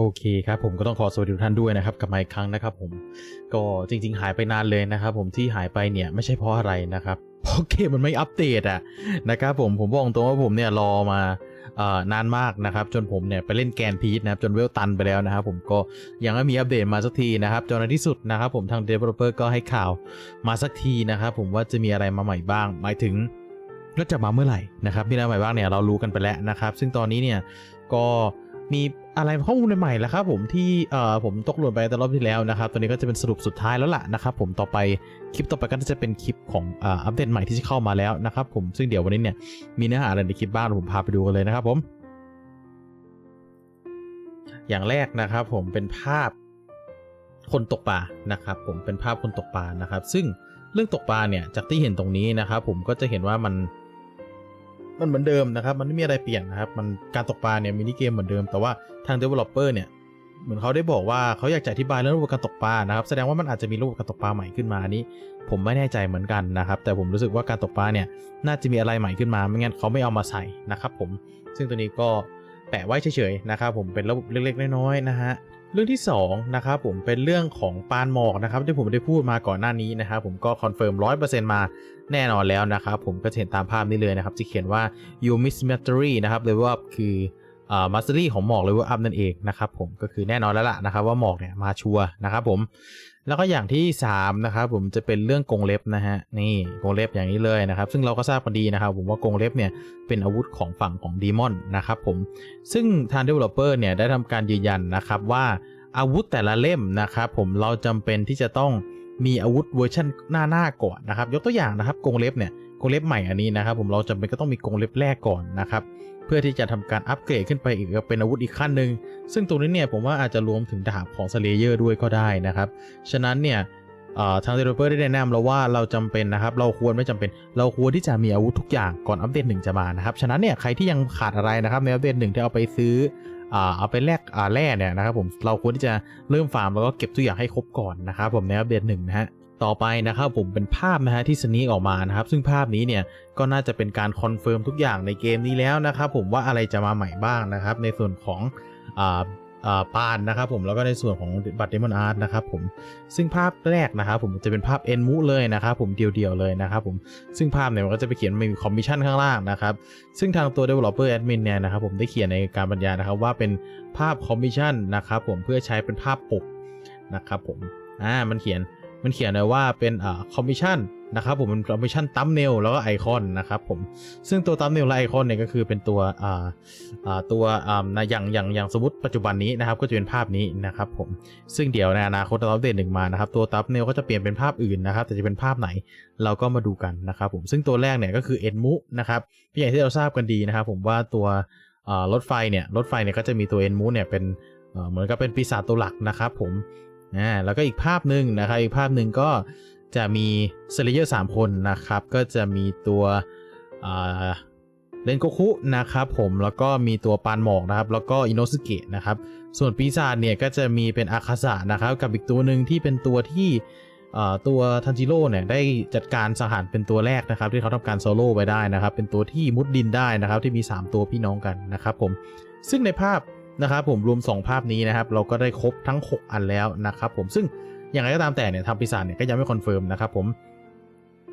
โอเคครับผมก็ต้องขอสวัสดีทุกท่านด้วยนะครับกลับมาอีกครั้งนะครับผมก็จริง ๆ หายไปนานเลยนะครับผมที่หายไปเนี่ยไม่ใช่เพราะอะไรนะครับเพราะเกมมันไม่อัปเดตอะนะครับผมผมบอกตรงว่าผมเนี่ยรอมาเอ่อนานมากนะครับจนผมเนี่ยไปเล่นแกนพีชนะครับจนเวลตันไปแล้วนะครับผมก็ยังไม่มีอัปเดตมาสักทีนะครับจนในที่สุดนะครับผมทาง Developer ก็ให้ข่าวมาสักทีนะครับผมว่าจะมีอะไรมาใหม่บ้าง หมายถึงก็จะมาเมื่อไหร่นะครับมีอะไรใหม่บ้างเนี่ยเรารู้กันไปแล้วนะครับ ซึ่งตอนนี้เนี่ยก็ มีอะไรข้อมูลใหม่ๆแล้วครับผมที่เอ่อผมตกหล่นไปแต่รอบที่แล้วนะครับตอนนี้ก็จะเป็นสรุปสุดท้ายแล้วล่ะนะครับผมต่อไปคลิปต่อไปก็จะเป็นคลิปของอ่าอัปเดตใหม่ที่จะเข้ามาแล้วนะครับผมซึ่งเดี๋ยววันนี้เนี่ยมีเนื้อหาอะไรในคลิปบ้างเดี๋ยวผมพาไปดูกันเลยนะครับผม อย่างแรกนะครับผมเป็นภาพคนตกปลานะครับผมเป็นภาพคนตกปลานะครับ ซึ่งเรื่องตกปลาเนี่ยจากที่เห็นตรงนี้นะครับผมก็จะเห็นว่ามัน มันเหมือนเดิมนะครับ มันไม่มีอะไรเปลี่ยนนะครับ มันการตกปลาเนี่ยมินิเกมเหมือนเดิม แต่ว่าทาง developer เนี่ย เหมือนเขาได้บอกว่าเขาอยากจะอธิบายเรื่องระบบการตกปลานะครับ แสดงว่ามันอาจจะมีระบบการตกปลาใหม่ขึ้นมาอันนี้ ผมไม่แน่ใจเหมือนกันนะครับ แต่ผมรู้สึกว่าการตกปลาเนี่ย น่าจะมีอะไรใหม่ขึ้นมา ไม่งั้นเขาไม่เอามาใส่นะครับผม ซึ่งตัวนี้ก็ แปะไว้เฉยๆนะครับผมเป็นระบบเล็กๆน้อยๆนะฮะเรื่องที่2นะครับผมเป็นเรื่องของปานหมอกนะครับที่ผมได้พูดมาก่อนหน้านี้นะครับผมก็คอนเฟิร์มร้อยเปอร์เซ็นต์มาแน่นอนแล้วนะครับผมก็เห็นตามภาพนี้เลยนะครับที่เขียนว่า you miss mystery นะครับเลยว่าคือ อ่า mastery ของหมอก level up นั่นเองนะครับผมก็คือแน่นอนแล้วล่ะนะครับว่าหมอกเนี่ยมาชัวนะครับผมแล้วก็อย่างที่3นะครับผมจะเป็นเรื่องกงเล็บนะฮะนี่กงเล็บอย่างนี้เลยนะครับ ซึ่งเราก็ทราบกันดีนะครับ ผมว่ากงเล็บเนี่ยเป็นอาวุธของฝั่งของดีมอนนะครับผมซึ่งทาง developer เนี่ยได้ทำการยืนยันนะครับว่าอาวุธแต่ละเล่มนะครับผมเราจำเป็นที่จะต้อง มีอาวุธเวอร์ชันหน้าหน้าก่อนนะครับ ยกตัวอย่างนะครับกรงเล็บเนี่ยกรงเล็บใหม่อันนี้นะครับ ผมเราจำเป็นก็ต้องมีกรงเล็บแรกก่อนนะครับ เพื่อที่จะทำการอัปเกรดขึ้นไปอีกเป็นอาวุธอีกขั้นหนึ่งซึ่งตรงนี้เนี่ยผมว่าอาจจะรวมถึงดาบของสเลเยอร์ด้วยก็ได้นะครับ ฉะนั้นเนี่ยเอ่อทาง developer ได้แนะนำเราว่าเราจำเป็นนะครับ เราควรไม่จำเป็น เราควรที่จะมีอาวุธทุกอย่างก่อนอัปเดตหนึ่งจะมานะครับ ฉะนั้นเนี่ยใครที่ยังขาดอะไรนะครับในอัปเดตหนึ่งที่เอาไปซื้อ เอาไปแลกแร่เนี่ยนะครับผมเราควรที่จะเริ่มฟาร์มแล้วก็เก็บตัวอย่างให้ครบก่อนนะครับผมในอัปเดตหนึ่งนะฮะต่อไปนะครับผมเป็นภาพนะฮะที่สนีออกมานะครับซึ่งภาพนี้เนี่ยก็น่าจะเป็นการคอนเฟิร์มทุกอย่างในเกมนี้แล้วนะครับผมว่าอะไรจะมาใหม่บ้างนะครับในส่วนของ ปานนะครับผมแล้วก็ในส่วนของบัตรเดมอนอาร์ตนะครับผมซึ่งภาพแรกนะครับผมจะเป็นภาพเอ็นมูเลยนะครับผมเดียวๆเลยนะครับผมซึ่งภาพเนี่ยมันก็จะไปเขียนมีคอมมิชชั่นข้างล่างนะครับซึ่งทางตัว developer admin เนี่ยนะครับผมได้เขียนในการบรรยายนะครับว่าเป็นภาพคอมมิชชั่นนะครับผมเพื่อใช้เป็นภาพปกนะครับผมอ่ามันเขียน มันเขียนเลยว่าเป็นอ่าคอมมิชชั่นนะครับผมเป็นคอมมิชชั่นตัมเนลแล้วก็ไอคอนนะครับผมซึ่งตัวตัมเนลและไอคอนเนี่ยก็คือเป็นตัวอ่าอ่าตัวอ่าอย่างอย่างอย่างสมมติปัจจุบันนี้นะครับก็จะเป็นภาพนี้นะครับผมซึ่งเดี๋ยวในอนาคตเราอัปเดตหนึ่งมานะครับตัวตับเนลก็จะเปลี่ยนเป็นภาพอื่นนะครับแต่จะเป็นภาพไหนเราก็มาดูกันนะครับผมซึ่งตัวแรกเนี่ยก็คือเอ็นมุนะครับที่อย่างที่เราทราบกันดีนะครับผมว่าตัวรถไฟเนี่ยรถไฟเนี่ยก็จะมีตัวเอ็นมุเนี่ยเป็นเอ่อเหมือนกับเป็นปีศาจตัวหลักนะครับผม อ่าแล้วก็อีกภาพหนึ่งนะครับอีกภาพหนึ่งก็จะมีเซเลเยอร์สามคนนะครับ ก็จะมีตัวเลนโกคุนะครับผมแล้วก็มีตัวปานหมอกนะครับ แล้วก็อินโนสึเกะนะครับ ส่วนปีศาจเนี่ยก็จะมีเป็นอาคาสะนะครับ กับอีกตัวหนึ่งที่เป็นตัวที่ตัวทันจิโร่เนี่ยได้จัดการสังหารเป็นตัวแรกนะครับ ที่เขาทำการโซโล่ไปได้นะครับ เป็นตัวที่มุดดินได้นะครับ ที่มี 3 ตัวพี่น้องกันนะครับผมซึ่งในภาพ นะครับผมรวม 2 ภาพนี้นะครับเราก็ได้ครบทั้ง 6 อันแล้วนะครับผมซึ่งอย่างไรก็ตามแต่เนี่ยทำปีศาจเนี่ยก็ยังไม่คอนเฟิร์มนะครับผม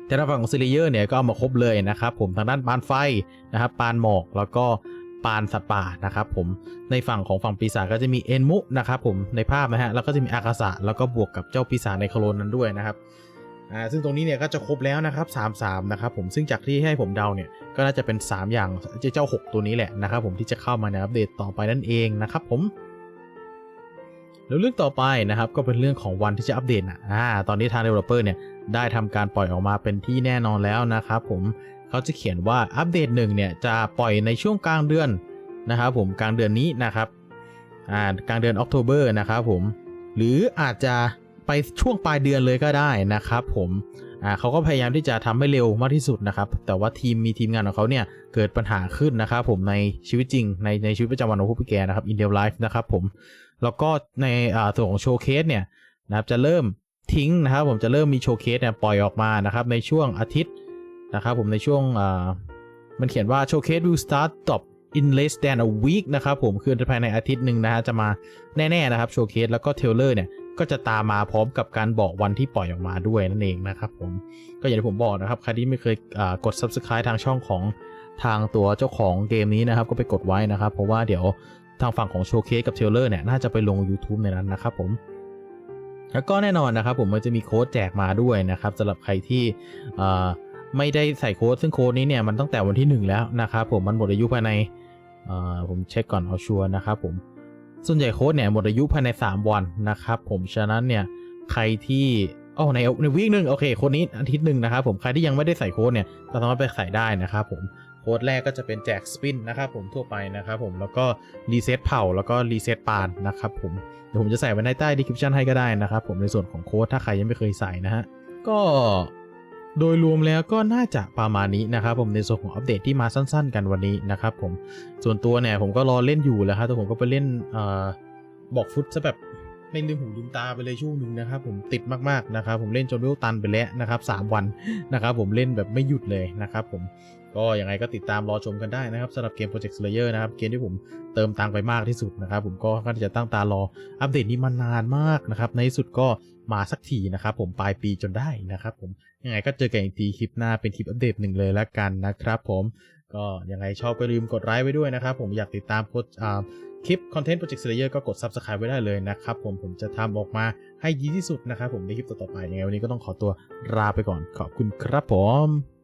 แต่ทางฝั่งของซิลิเยอร์เนี่ยก็เอามาครบเลยนะครับผมทางด้านปานไฟนะครับปานหมอกแล้วก็ปานสัตว์ป่านะครับผมในฝั่งของฝั่งปีศาจก็จะมีเอ็นมุนะครับผมในภาพนะฮะแล้วก็จะมีอากาศะแล้วก็บวกกับเจ้าปีศาจในโคลนนั้นด้วยนะครับ อ่าซึ่งตรงนี้เนี่ยก็จะครบแล้วนะครับ3 3นะครับผมซึ่งจากที่ให้ผมเดาเนี่ยก็น่าจะเป็น 3 อย่างเจ้า 6 ตัวนี้แหละนะครับผมที่จะเข้ามาในอัปเดตต่อไปนั่นเองนะครับผมแล้วเรื่องต่อไปนะครับก็เป็นเรื่องของวันที่จะอัปเดตนะอ่าตอนนี้ทาง developer เนี่ยได้ทำการปล่อยออกมาเป็นที่แน่นอนแล้วนะครับผมเขาจะเขียนว่าอัปเดตหนึ่งเนี่ยจะปล่อยในช่วงกลางเดือนนะครับผมกลางเดือนนี้นะครับอ่ากลางเดือนออกโทเบอร์นะครับผมหรืออาจจะ ไปช่วงปลายเดือนเลยก็ได้นะครับผมเขาก็พยายามที่จะทำให้เร็วมากที่สุดนะครับ แต่ว่าทีมมีทีมงานของเขาเนี่ยเกิดปัญหาขึ้นนะครับผมในชีวิตจริง ในในชีวิตประจำวันของผู้พิแกนะครับอินเดียไลฟ์นะครับผมแล้วก็ในส่วนของโชว์เคสเนี่ยนะครับจะเริ่มทิ้งนะครับผมจะเริ่มมีโชว์เคสเนี่ยปล่อยออกมานะครับในช่วงอาทิตย์นะครับผมในช่วงมันเขียนว่าโชว์เคส will start stop in less than a week นะครับผมคือภายในอาทิตย์หนึ่งนะฮะจะมาแน่ๆนะครับโชว์เคสแล้วก็เทเลอร์เนี่ย ก็จะตามมาพร้อมกับการบอกวันที่ปล่อยออกมาด้วยนั่นเองนะครับผมก็อย่างที่ผมบอกนะครับใครที่ไม่เคยกด subscribe ทางช่องของทางตัวเจ้าของเกมนี้นะครับ ก็ไปกดไว้นะครับ เพราะว่าเดี๋ยวทางฝั่งของโชว์เคสกับเทเลอร์เนี่ยน่าจะไปลง YouTube ในนั้นนะครับผมแล้วก็แน่นอนนะครับผมมันจะมีโค้ดแจกมาด้วยนะครับสำหรับใครที่ไม่ได้ใส่โค้ดซึ่งโค้ดนี้เนี่ยมันตั้งแต่วันที่ 1 แล้วนะครับผมมันหมดอายุภายในผมเช็คก่อนเอาชัวร์นะครับผม ส่วนใหญ่โค้ดเนี่ยหมดอายุภายใน 3 วันนะครับผมฉะนั้นเนี่ยใครที่อ๋อในในวีคหนึ่งโอเคโค้ดนี้อาทิตย์หนึ่งนะครับผมใครที่ยังไม่ได้ใส่โค้ดเนี่ยก็สามารถไปใส่ได้นะครับผมโค้ดแรกก็จะเป็นแจกสปินนะครับผมทั่วไปนะครับผมแล้วก็รีเซ็ตเผ่าแล้วก็รีเซ็ตปานนะครับผมเดี๋ยวผมจะใส่ไว้ในใต้ description ให้ก็ได้นะครับผมในส่วนของโค้ดถ้าใครยังไม่เคยใส่นะฮะก็ โดยรวมแล้วก็น่าจะประมาณนี้นะครับผมในส่วนของอัปเดตที่มาสั้น ๆ กันวันนี้นะครับผมส่วนตัวเนี่ยผมก็รอเล่นอยู่แล้วครับแต่ผมก็ไปเล่นออบอกฟุตซะแบบ ไม่ลืมหูลืมตาไปเลยช่วงหนึ่งนะครับผมติดมากๆนะครับผมเล่นจนเวลตันไปแล้วนะครับสามวันนะครับผมเล่นแบบไม่หยุดเลยนะครับผมก็ยังไงก็ติดตามรอชมกันได้นะครับสำหรับเกม Project Slayer นะครับเกมที่ผมเติมตังไปมากที่สุดนะครับผมก็ค่อนจะตั้งตารออัปเดตนี้มานานมากนะครับในที่สุดก็มาสักทีนะครับผมปลายปีจนได้นะครับผมยังไงก็เจอกันอีกทีคลิปหน้าเป็นคลิปอัปเดตหนึ่งเลยแล้วกันนะครับผมก็ยังไงชอบก็ลืมกดไลค์ไว้ด้วยนะครับผมอยากติดตามโพสต์อ่า คลิปคอนเทนต์โปรเจกต์ Slayer ก็กด Subscribe ไว้ได้เลยนะครับผมผมจะทำออกมาให้ดีที่สุดนะครับผมในคลิปต่อๆไปยังไงวันนี้ก็ต้องขอตัวลาไปก่อนขอบคุณครับผม